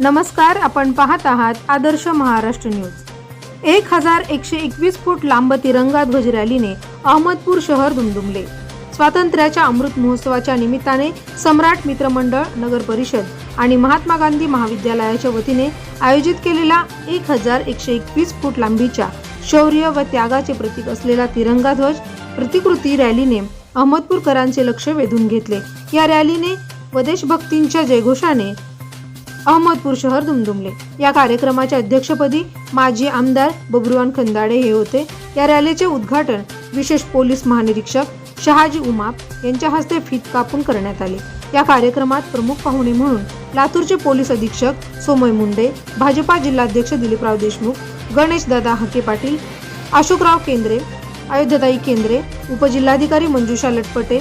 नमस्कार आपण पाहत आहात आदर्श महाराष्ट्र न्यूज. एक हजार एकशे एकवीस फूट लांब तिरंगा ध्वज रॅलीने अहमदपूर शहर दुमदुमले. स्वातंत्र्याच्या अमृत महोत्सवाच्या निमित्ताने सम्राट मित्रमंडळ नगर परिषद आणि महात्मा गांधी महाविद्यालयाच्या वतीने आयोजित केलेला एक हजार एकशे एकवीस फूट लांबीच्या शौर्य व त्यागाचे प्रतीक असलेला तिरंगा ध्वज प्रतिकृती रॅलीने अहमदपूरकरांचे लक्ष वेधून घेतले. या रॅलीने व देशभक्तींच्या जयघोषाने अहमदपूर शहर दुमदुमले. या कार्यक्रमाच्या अध्यक्षपदी माजी आमदार बबरुवान खंदाडे हे होते. या रॅलीचे उद्घाटन विशेष पोलीस महानिरीक्षक शहाजी उमाप यांच्या हस्ते फीत कापून करण्यात आले. या कार्यक्रमात प्रमुख पाहुणे म्हणून लातूरचे पोलीस अधीक्षक सोमय मुंडे भाजपा जिल्हाध्यक्ष दिलीपराव देशमुख गणेशदादा हके पाटील अशोकराव केंद्रे अयोध्याताई केंद्रे उपजिल्हाधिकारी मंजुषा लटपटे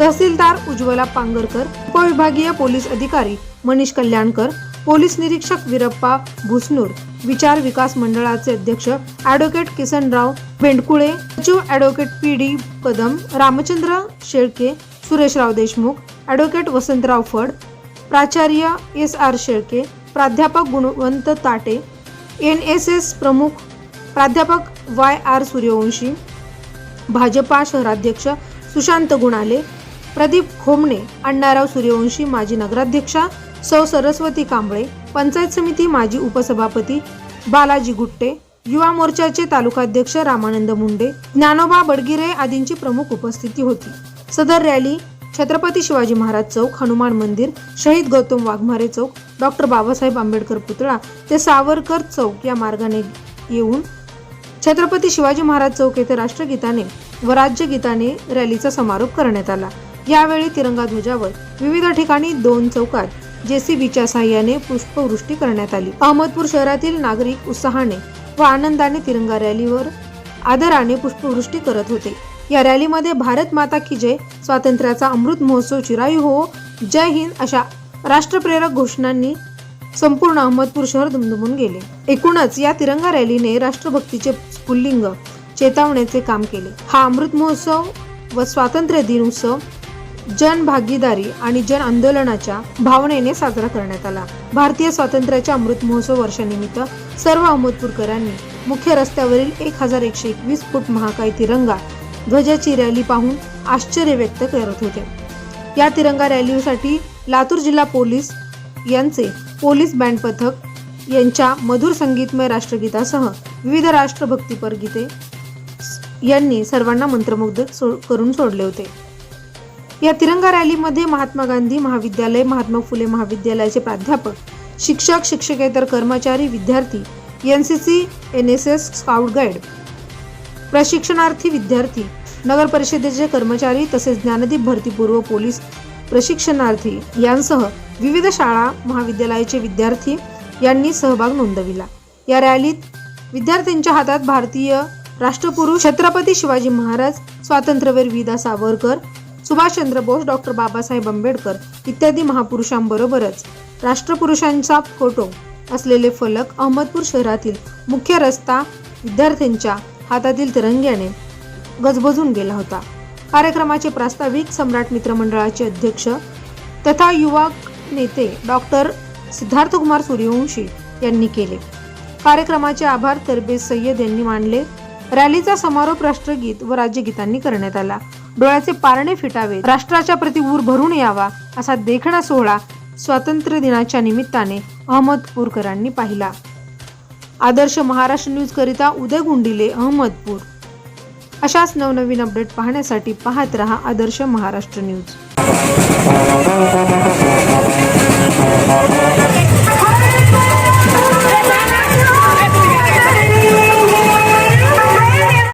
तहसीलदार उज्ज्वला पांगरकर उपविभागीय पोलीस अधिकारी मनीष कल्याणकर पोलीस निरीक्षक वीरप्पा भुसनूर विचार विकास मंडळाचे अध्यक्ष ॲडव्होकेट किसनराव भेंडकुळे सचिव advocate P D Kadam Ramchandra Shelke Sureshrao Deshmukh advocate Vasantrao Phad प्राचार्य एस आर शेळके प्राध्यापक गुणवंत ताटे एन एस एस प्रमुख प्राध्यापक वाय आर सूर्यवंशी भाजपा शहराध्यक्ष सुशांत गुणाले प्रदीप खोमणे अण्णाराव सूर्यवंशी माजी नगराध्यक्षा सौ सरस्वती कांबळे पंचायत समिती माजी उपसभापती बालाजी गुट्टे युवा मोर्चाचे तालुकाध्यक्ष रामानंद मुंडे ज्ञानोबा बडगिरे आदींची प्रमुख उपस्थिती होती. सदर रॅली छत्रपती शिवाजी महाराज चौक हनुमान मंदिर शहीद गौतम वाघमारे चौक डॉक्टर बाबासाहेब आंबेडकर पुतळा ते सावरकर चौक या मार्गाने येऊन छत्रपती शिवाजी महाराज चौक येथे राष्ट्रगीताने व राज्यगीताने रॅलीचा समारोप करण्यात आला. यावेळी तिरंगा ध्वजावर विविध ठिकाणी दोन चौकात जेसीबीच्या साह्याने पुष्पवृष्टी करण्यात आली. अहमदपूर शहरातील नागरिक उत्साहाने व आनंदाने तिरंगा रॅलीवर आदराने पुष्पवृष्टी करत होते. या रॅलीमध्ये भारत माता की जय स्वातंत्र्याचा अमृत महोत्सव चिरायू हो जय हिंद अशा राष्ट्रप्रेरक घोषणांनी संपूर्ण अहमदपूर शहर दुमदुमून गेले. एकूणच या तिरंगा रॅलीने राष्ट्रभक्तीचे स्फुल्लिंग चेतावण्याचे काम केले. हा अमृत महोत्सव व स्वातंत्र्य दिन उत्सव जन भागीदारी आणि जन आंदोलनाच्या भावनेने साजरा करण्यात आला. भारतीय स्वातंत्र्याच्या अमृत महोत्सव वर्षानिमित्त सर्व अहमदपूरकरांनी मुख्य रस्त्यावरील एक हजार एकशे एकवीस फूट महाकाय तिरंगा ध्वजाची रॅली पाहून आश्चर्य व्यक्त करत होते. या तिरंगा रॅलीसाठी लातूर जिल्हा पोलीस यांचे पोलीस बँड पथक यांच्या मधुर संगीतमय राष्ट्रगीतासह विविध राष्ट्रभक्तीपर गीते यांनी सर्वांना मंत्रमुग्ध सो करून सोडले होते. या तिरंगा रॅलीमध्ये महात्मा गांधी महाविद्यालय महात्मा फुले महाविद्यालयाचे प्राध्यापक शिक्षक शिक्षकेतर कर्मचारी विद्यार्थी N C C N S S scout guide प्रशिक्षणार्थी विद्यार्थी नगर परिषदेचे कर्मचारी तसेच ज्ञानदीप भरतीपूर्व पोलीस प्रशिक्षणार्थी यांसह विविध शाळा महाविद्यालयाचे विद्यार्थी यांनी सहभाग नोंदविला. या रॅलीत विद्यार्थ्यांच्या हातात भारतीय राष्ट्रपुरुष छत्रपती शिवाजी महाराज स्वातंत्र्यवीर विदा सावरकर सुभाषचंद्र बोस डॉक्टर बाबासाहेब आंबेडकर इत्यादी महापुरुषांबरोबरच. राष्ट्रपुरुषांचा फोटो असलेले फलक अहमदपूर शहरातील मुख्य रस्ता विद्यार्थ्यांच्या हातातील तिरंग्याने गजबजून गेला होता. कार्यक्रमाचे प्रास्ताविक सम्राट मित्रमंडळाचे अध्यक्ष तथा युवा नेते डॉक्टर सिद्धार्थकुमार सूर्यवंशी यांनी केले. कार्यक्रमाचे आभार तरबेज सय्यद यांनी मानले. रॅलीचा समारोप राष्ट्रगीत व राज्यगीतांनी करण्यात आला. डोळ्याचे पारणे फिटावे राष्ट्राच्या प्रति ऊर भरून यावा असा देखणा सोहळा स्वातंत्र्य दिनाच्या निमित्ताने अहमदपूरकरांनी पाहिला. आदर्श महाराष्ट्र न्यूज करिता उदय गुंडिले अहमदपूर. अशाच नवनवीन अपडेट पाहण्यासाठी पाहत रहा आदर्श महाराष्ट्र न्यूज.